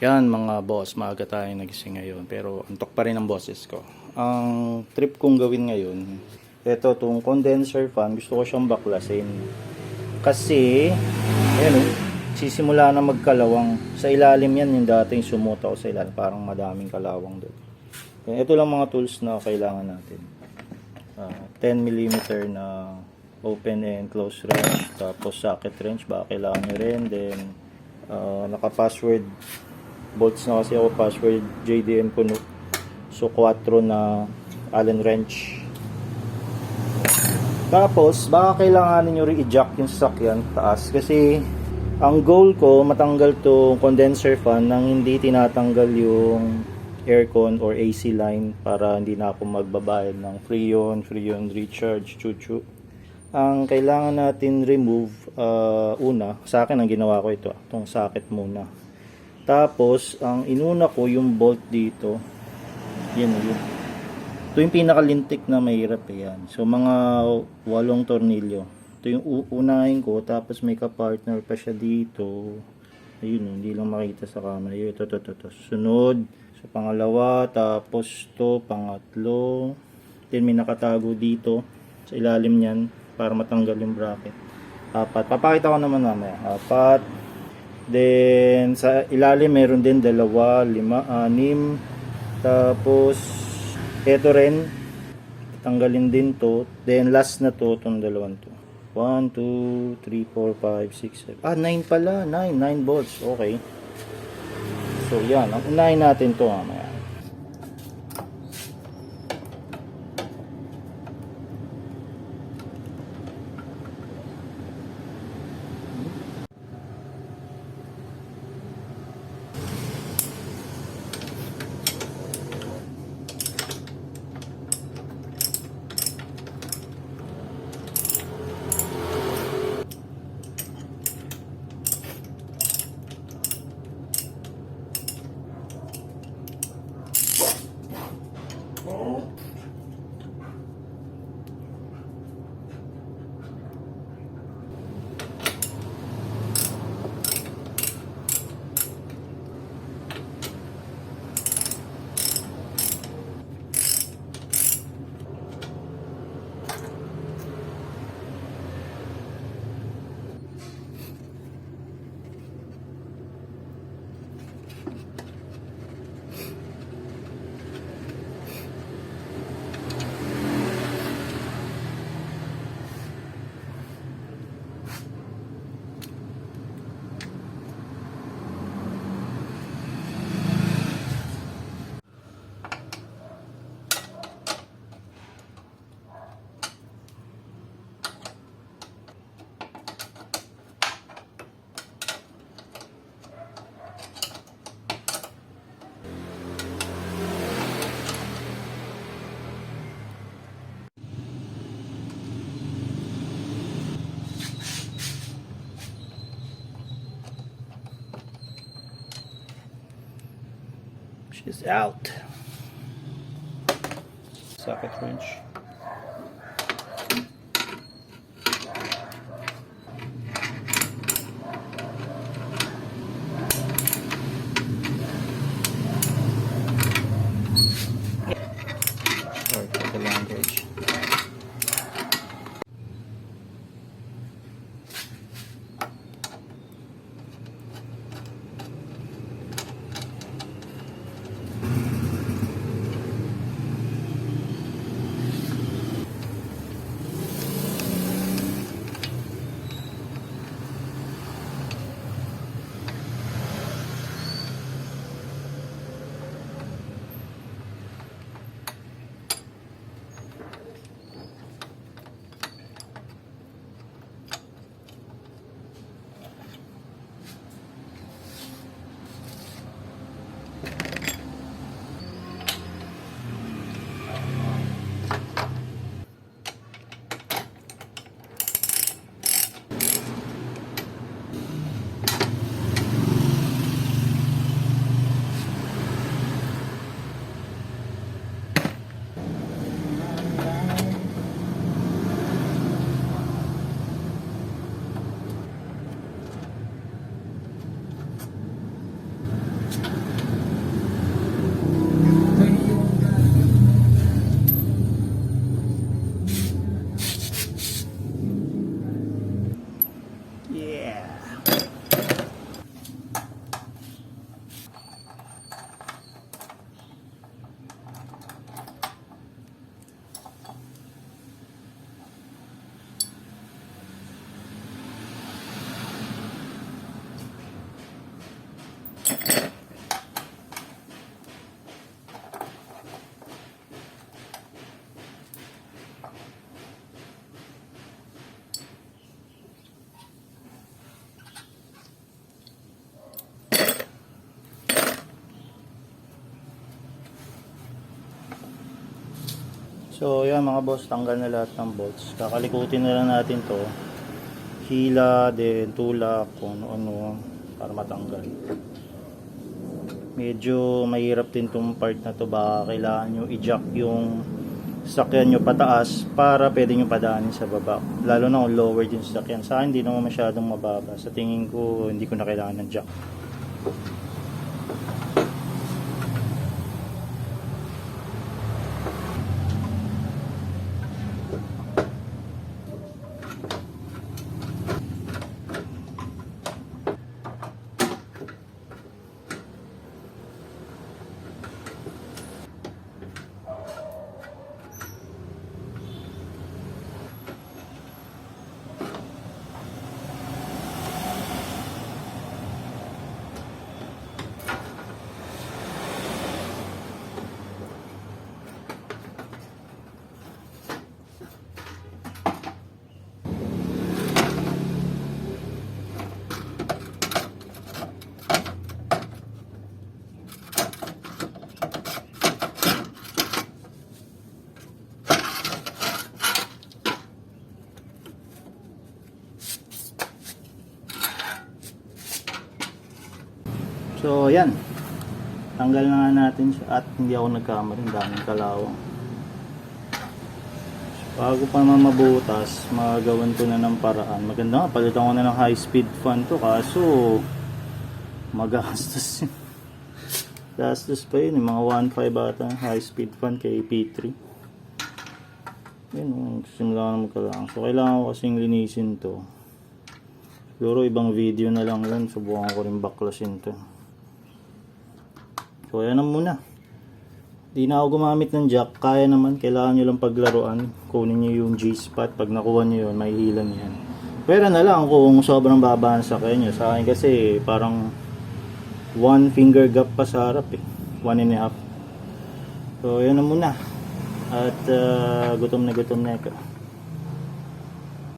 Yan mga boss, maaga tayo nagising ngayon pero antok pa rin ang boses ko. Ang trip kong gawin ngayon, ito tong condenser fan, gusto ko siyang baklasin. Kasi, ayan o, sisimula na magkalawang. Sa ilalim yan, yung dating sumuta ko sa ilalim, parang madaming kalawang doon. Ito lang mga tools na kailangan natin. Ah, 10 mm na open and close wrench, tapos socket wrench, baka kailangan nyo rin. Then, ah, naka-password bolts na kasi ako password JDM puno. So 4 na Allen wrench. Tapos baka kailanganin nyo i-jack yung sasakyan taas. Kasi ang goal ko matanggal to condenser fan nang hindi tinatanggal yung aircon or AC line para hindi na ako magbabayad ng freon, freon recharge, chuchu. Ang kailangan natin remove ah, una sa akin ang ginawa ko ito itong socket muna tapos, ang inuna ko yung bolt dito. Yan yun. Ito yung pinakalintik na mahirap eh yan. So, mga walong tornilyo. Ito yung unahin ko. Tapos, may ka-partner pa siya dito. Ayun, oh, hindi lang makita sa camera. Yun, ito, ito, ito, ito. Sunod. Sa pangalawa. Tapos, to pangatlo. Then, may nakatago dito. Sa ilalim niyan. Para matanggal yung bracket. Apat. Papakita ko naman mamaya. Apat. Then, sa ilalim, meron din dalawa, lima, anim. Tapos, eto rin. Tanggalin din to. Then, last na to, itong dalawang to. 1, 2, 3, 4, 5, 6, 7. Ah, 9 pala. 9. 9 bolts. Okay. So, yan. Ang unahin natin to mamaya. She's out. Socket wrench. So, yan mga boss, tanggal na lahat ng bolts. Kakalikutin na lang natin to. Hila, din tulak, kung ano, para matanggal. Medyo mahirap din tong part na to. Baka kailangan nyo i-jack yung sakyan nyo pataas para pwede nyo padaanin sa baba. Lalo na kung lower din sa sakyan. Sa akin, hindi naman masyadong mababa. Sa tingin ko, hindi ko na kailangan ng jack. So, yan. Tanggal na nga natin siya at hindi ako nagkamali. Ang daming kalawang. Bago pa naman mabutas, magawan ko na ng paraan. Maganda nga, palitan ko na ng high speed fan to. Kaso, magastos yun. Gastos pa yun. Yung mga 1.5 ata high speed fan kay P3. Yun, simula naman kailangan. So, kailangan ko kasing linisin to. Siguro ibang video na lang yan. Subukan ko rin baklasin to. So, ayan na muna. Di na ako gumamit ng jack. Kaya naman. Kailangan nyo lang paglaruan. Kunin nyo yung G-spot. Pag nakuha nyo yun, may hilan yan. Pero na lang kung sobrang baba ang sakyan nyo. Sa akin kasi parang one finger gap pa sa harap eh. One and a half. So, ayan na muna. At ah, gutom na gutom na ako.